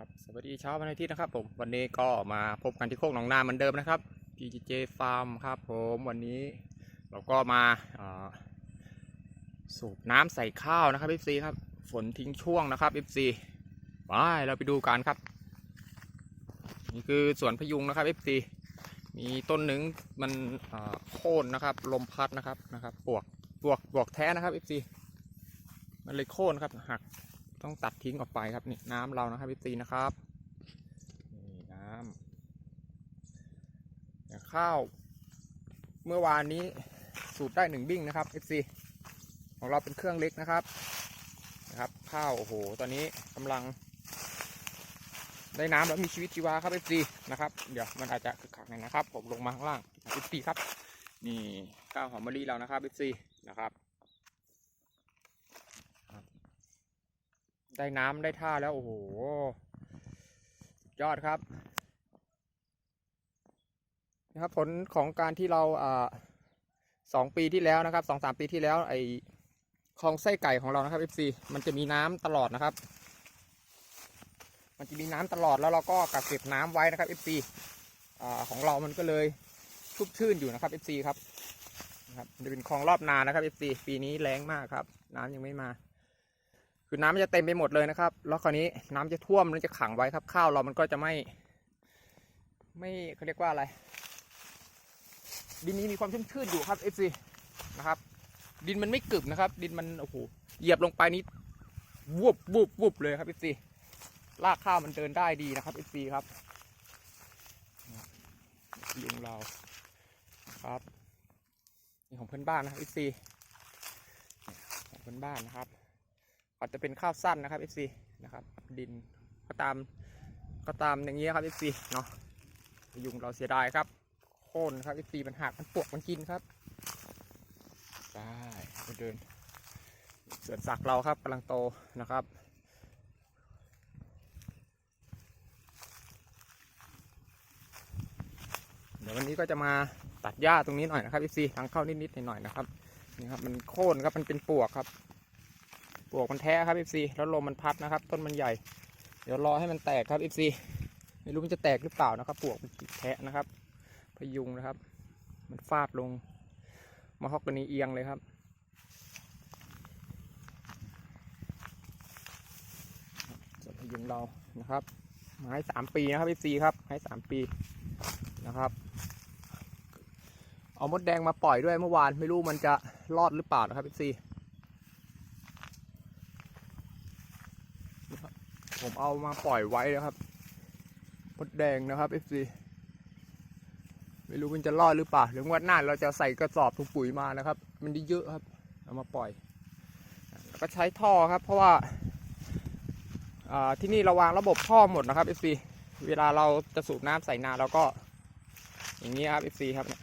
ครับสวัสดีเช้าวันอาทิตย์นะครับผมวันนี้ก็มาพบกันที่โคกหนองนาเหมือนเดิมนะครับ PGJ Farm ครับผมวันนี้เราก็มาาสูบน้ำใส่ข้าวนะครับ FC ครับฝนทิ้งช่วงนะครับ FC ไปเราไปดูกันครับ นี่คือสวนพยุงนะครับ FC มีต้นหนึ่งมันโค่นนะครับ ลมพัดนะครับนะครับปวกปวกปวกแท้นะครับ FC มันเลยโค่นครับหัก ต้องตัดทิ้งออกไปครับนี่น้ำเรานะครับพี่ตีนะครับนี่น้ำอย่าข้าว เมื่อวานนี้สูบได้หนึ่งบิ้งนะครับ FC ของเราเป็นเครื่องเล็กนะครับนะครับ ข้าวโอ้โหตอนนี้กำลัง ได้น้ำแล้วมีชีวิตชีวาครับ FC นะครับ เดี๋ยวมันอาจจะคึกคักหน่อยนะครับ ผมลงมาข้างล่าง FC ครับ นี่ข้าวหอมมะลิเรานะครับ FC นะครับ ได้น้ำได้ท่าแล้ว โอ้โห ยอดครับนะครับ ผลของการที่เราอ่าสองปีที่แล้วนะครับสองสามปีที่แล้ว ไอคลองไส้ไก่ของเรานะครับ FC มันจะมีน้ำตลอดนะครับ มันจะมีน้ำตลอดแล้วเราก็กักเก็บน้ำไว้นะครับ FC อ่าของเรามันก็เลยชุ่มชื่นอยู่นะครับ FC ครับนะครับจะเป็นคลองรอบนานะครับ FC ปีนี้แรงมากครับ น้ำยังไม่มา คือน้ำมันจะเต็มไปหมดเลยนะครับ แล้วคราวนี้น้ำจะท่วมแล้วจะขังไว้ครับข้าวเรามันก็จะไม่ ไม่เขาเรียกว่าอะไร ดินนี้มีความชุ่มชื้นอยู่ครับ FC นะครับ ดินมันไม่กึบนะครับ ดินมันโอ้โหเหยียบลงไปนี้วุบวุบวุบเลยครับ FC รากข้าวมันเดินได้ดีนะครับ FC ครับยุงเราครับนี่ของเพื่อนบ้านนะครับ FC ของเพื่อนบ้านนะครับ อาจจะเป็นข้าวสั้นนะครับ FC นะครับ ดินก็ตามก็ตามอย่างนี้ครับ FC เนาะยุงเราเสียดายครับ โค่นครับ FC มันหักมันปวกมันกินครับได้ไปเดินสวนสักเราครับกำลังโตนะครับเดี๋ยววันนี้ก็จะมาตัดหญ้าตรงนี้หน่อยนะครับ FC ทางเข้านิดๆหน่อยๆนะครับนี่ครับมันโค่นครับมันเป็นปวกครับ ปลวกมันแท้ครับ FC แล้วลมมันพัดนะครับ ต้นมันใหญ่ เดี๋ยวรอให้มันแตกครับ FC ไม่รู้มันจะแตกหรือเปล่านะครับปลวกมันแทะนะครับ พยุงนะครับ มันฟาดลงมาฮอกกนีเอียงเลยครับส่วนพยุงเรานะครับไม้สามปีนะครับ FC ครับไม้สามปีนะครับเอามดแดงมาปล่อยด้วยเมื่อวานไม่รู้มันจะรอดหรือเปล่านะครับ FC ผมเอามาปล่อยไว้นะครับมดแดงนะครับ FC ไม่รู้มันจะรอดหรือเปล่าเดี๋ยวงวดหน้าเราจะใส่กระสอบถุงปุ๋ยมานะครับ มันได้เยอะครับ เอามาปล่อย แล้วก็ใช้ท่อครับ เพราะว่าที่นี่เราวางระบบท่อหมดนะครับ FC เวลาเราจะสูบน้ำใส่นาเราก็ อย่างนี้ครับ FC ครับเนี่ย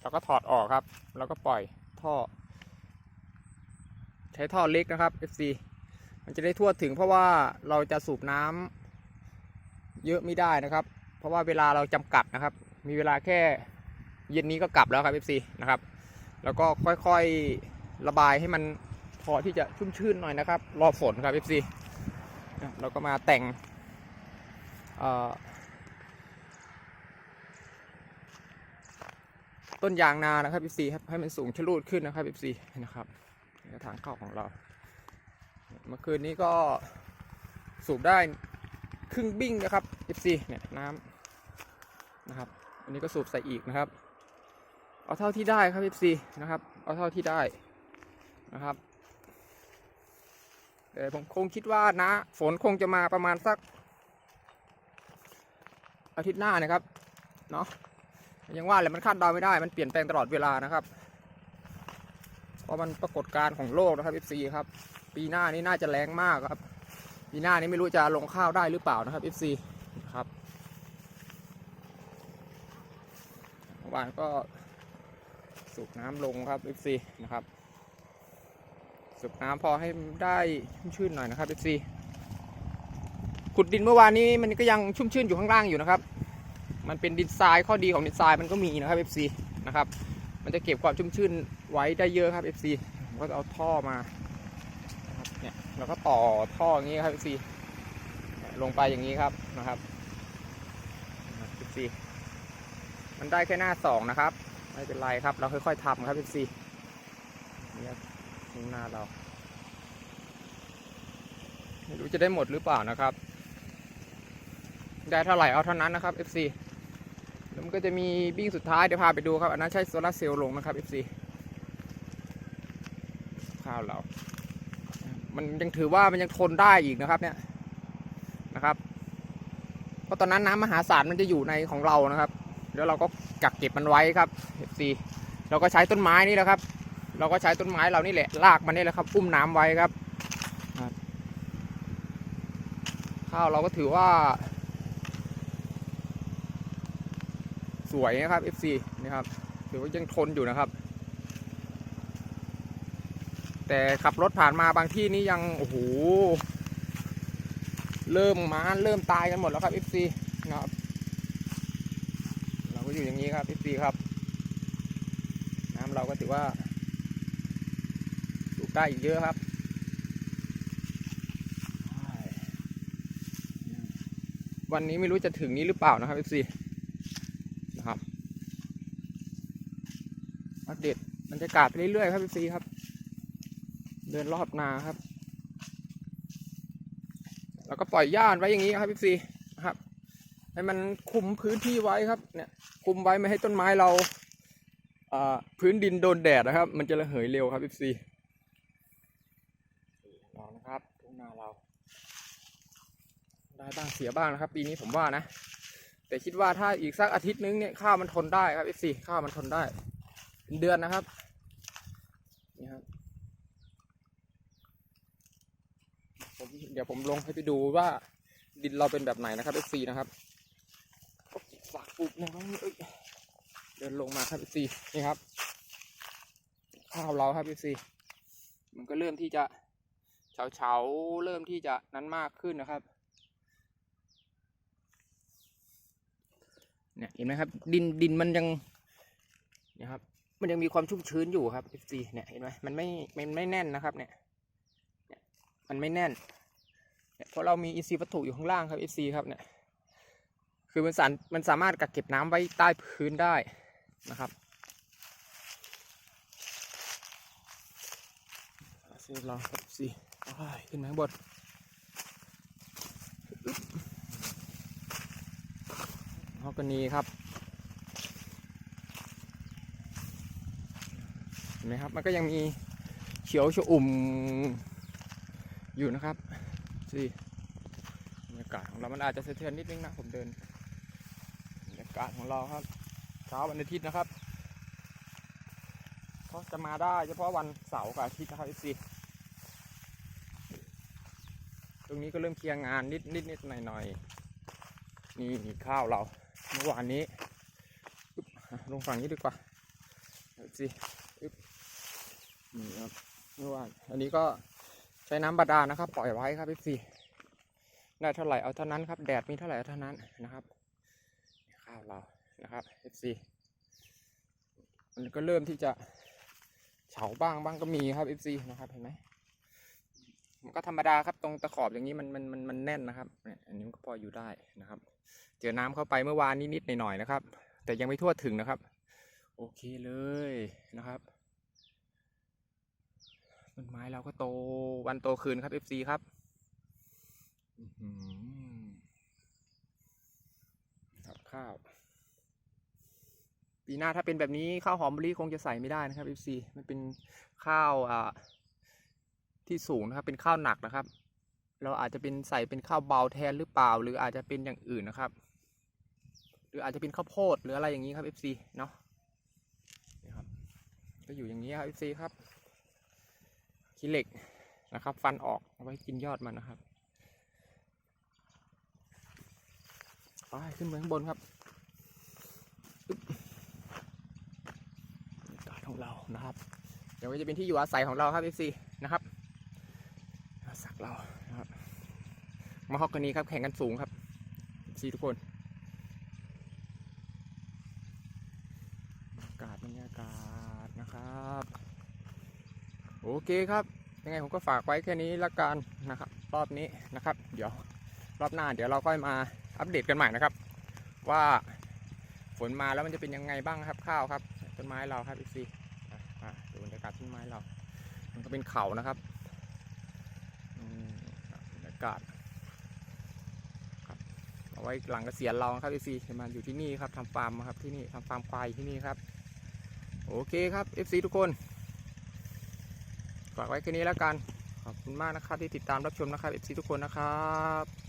เราก็ถอดออกครับ แล้วก็ปล่อยท่อ ใช้ท่อเล็กนะครับ FC มันจะได้ทั่วถึงเพราะว่าเราจะสูบน้ำเยอะไม่ได้นะครับ เพราะว่าเวลาเราจำกัดนะครับ มีเวลาแค่เย็นนี้ก็กลับแล้วครับ FC นะครับ แล้วก็ค่อยๆระบายให้มันพอที่จะชุ่มชื่นหน่อยนะครับ รอฝนครับ FC นะเราก็มาแต่งต้นยางนานะครับ FC ครับให้มันสูงชะลูดขึ้นนะครับ FC นะครับทางเข้าของเรา เมื่อคืนนี้ก็สูบได้ครึ่งบิ้งนะครับ FC เนี่ยน้ำนะครับ อันนี้ก็สูบใส่อีกนะครับ เอาเท่าที่ได้ครับ FC นะครับ เอาเท่าที่ได้นะครับแต่ผมคงคิดว่านะ ฝนคงจะมาประมาณสัก อาทิตย์หน้านะครับเนาะยังว่าแหละมันคาดเดาไม่ได้ มันเปลี่ยนแปลงตลอดเวลานะครับ เพราะมันปรากฏการณ์ของโลกนะครับ FC ครับ ปีหน้านี้น่าจะแรงมากครับ ปีหน้านี้ไม่รู้จะลงข้าวได้หรือเปล่านะครับ FC ครับเมื่อวานก็สูบน้ำลงครับ FC นะครับ สูบน้ำพอให้ได้ชุ่มชื่นหน่อยนะครับ FC ขุดดินเมื่อวานนี้มันก็ยังชุ่มชื่นอยู่ข้างล่างอยู่นะครับ มันเป็นดินทรายข้อดีของดินทรายมันก็มีนะครับ FC นะครับ มันจะเก็บความชุ่มชื่นไว้ได้เยอะครับ FC ก็จะเอาท่อมา เนี่ยเราก็ต่อท่ออย่างนี้ครับพี่ลงไปอย่างนี้ครับนะครับสี่มันได้แค่หน้าสองนะครับ ไม่เป็นไรครับ เราค่อยๆทำครับสิบสี่นี่ครับทุ่งนาเราไม่รู้จะได้หมดหรือเปล่านะครับ ได้เท่าไหร่เอาเท่านั้นนะครับ FC แล้วมันก็จะมีบิ้งสุดท้ายเดี๋ยวพาไปดูครับ อันนั้นใช้โซลาเซลล์ลงนะครับ FC ข้าวเรา มันยังถือว่ามันยังทนได้อีกนะครับ เนี่ยนะครับเพราะตอนนั้นน้ำมหาศาลมันจะอยู่ในของเรานะครับ แล้วเราก็กักเก็บมันไว้ครับ FC เราก็ใช้ต้นไม้นี่แหละครับ เราก็ใช้ต้นไม้เรานี่แหละลากมันนี่แหละครับอุ้มน้ำไว้ครับข้าวเราก็ถือว่า สวยนะครับ FC นะครับถือว่ายังทนอยู่นะครับ แต่ขับรถผ่านมาบางที่นี่ยังโอ้โหเริ่มมาเริ่มตายกันหมดแล้วครับ FC นะครับ เราก็อยู่อย่างนี้ครับ FC ครับ น้ำเราก็ถือว่าสูบได้อีกเยอะครับวันนี้ไม่รู้จะถึงนี้หรือเปล่านะครับ FC นะครับ อัปเดตบรรยากาศไปเรื่อยๆครับ FC ครับ เดินรอบนาครับ แล้วก็ปล่อยหญ้าไว้อย่างนี้ครับ FC นะครับให้มันคุมพื้นที่ไว้ครับ เนี่ย คุมไว้ไม่ให้ต้นไม้เราพื้นดินโดนแดดนะครับ มันจะระเหยเร็วครับ FC ลองนะครับทุ่งนาเรา ได้บ้างเสียบ้างนะครับ ปีนี้ผมว่านะ แต่คิดว่าถ้าอีกสักอาทิตย์นึงเนี่ยข้าวมันทนได้ครับ F4 ข้าวมันทนได้เป็นเดือนนะครับนี่ครับผม เดี๋ยวผมลงให้ไปดูว่าดินเราเป็นแบบไหนนะครับ F4 นะครับฝากปลูกนะว่าเอ้ยเดินลงมาครับ F4 นี่ครับ ข้าวเราครับ F4 มันก็เริ่มที่จะเฉาเฉาๆเริ่มที่จะนั้นมากขึ้นนะครับ เนี่ยเห็นไหมครับ ดินดินมันยังเนี่ยครับ มันยังมีความชุ่มชื้นอยู่ครับ FC เนี่ยเห็นไหมมันไม่มันไม่แน่นนะครับ เนี่ยเนี่ยมันไม่แน่น เนี่ยเพราะเรามีอินทรีย์วัตถุอยู่ข้างล่างครับ FC ครับเนี่ยคือมันสารมันสามารถกักเก็บน้ำไว้ใต้พื้นได้นะครับเซลองครับ FC อ้ายขึ้นมาข้างบนฮอกกนีครับ เห็นไหมครับ มันก็ยังมีเขียวชอุ่มอยู่นะครับ สิบรรยากาศของเรามันอาจจะสะเทือนนิดนึงนะผมเดินบรรยากาศของเราครับเช้าวันอาทิตย์นะครับเพราะจะมาได้เฉพาะวันเสาร์กับอาทิตย์นะครับสิตรงนี้ก็เริ่มเคลียร์งานนิดนิดนิดหน่อยหน่อยนี่ข้าวเราเมื่อวานนี้ลงฝั่งนี้ดีกว่าเอาสินี่ครับเมื่อวานอันนี้ก็ ใช้น้ำบาดาลนะครับ ปล่อยไว้ครับพี่ซีได้เท่าไหร่เอาเท่านั้นครับ แดดมีเท่าไหร่เอาเท่านั้นนะครับข้าวเรานะครับ FC มันก็เริ่มที่จะเฉาบ้างบ้างก็มีครับ FC นะครับเห็นไหมมันก็ธรรมดาครับตรงตะขอบอย่างนี้มันมันมันมันแน่นนะครับอันนี้มันก็พออยู่ได้นะครับ เจอน้ำเข้าไปเมื่อวานนิดๆหน่อยๆนะครับ แต่ยังไม่ทั่วถึงนะครับ โอเคเลยนะครับ ต้นไม้เราก็โตวันโตคืนครับ FC ครับอื้อหือครับข้าว ปีหน้าถ้าเป็นแบบนี้ข้าวหอมมะลิคงจะใส่ไม่ได้นะครับ FC มันเป็นข้าวอ่าที่สูงนะครับเป็นข้าวหนักนะครับ เราอาจจะเป็นใส่เป็นข้าวเบาแทนหรือเปล่า หรืออาจจะเป็นอย่างอื่นนะครับ หรืออาจจะเป็นข้าวโพดหรืออะไรอย่างนี้ครับ FC เนาะนี่ครับก็อยู่อย่างนี้ครับ FC ครับ ขี้เหล็กนะครับ ฟันออกเอาไว้กินยอดมันนะครับไปขึ้นไปข้างบนครับกาศของเรานะครับ เดี๋ยวก็จะเป็นที่อยู่อาศัยของเราครับ FC นะครับสักเรานะครับมาฮอกกันนี้ครับแข่งกันสูงครับ FC ทุกคน อากาศบรรยากาศนะครับ โอเคครับ ยังไงผมก็ฝากไว้แค่นี้ละกันนะครับ รอบนี้นะครับ เดี๋ยวรอบหน้าเดี๋ยวเราค่อยมาอัปเดตกันใหม่นะครับ ว่าฝนมาแล้วมันจะเป็นยังไงบ้างครับข้าวครับต้นไม้เราครับอีกซีดูบรรยากาศต้นไม้เรา มันก็เป็นเขานะครับบรรยากาศครับเอาไว้หลังเกษียณเราครับอีซีมาอยู่ที่นี่ครับทำฟาร์มครับที่นี่ทำฟาร์มควายที่นี่ครับ โอเคครับ FC ทุกคน ฝากไว้แค่นี้แล้วกัน ขอบคุณมากนะครับที่ติดตามรับชมนะครับ FC ทุกคนนะครับ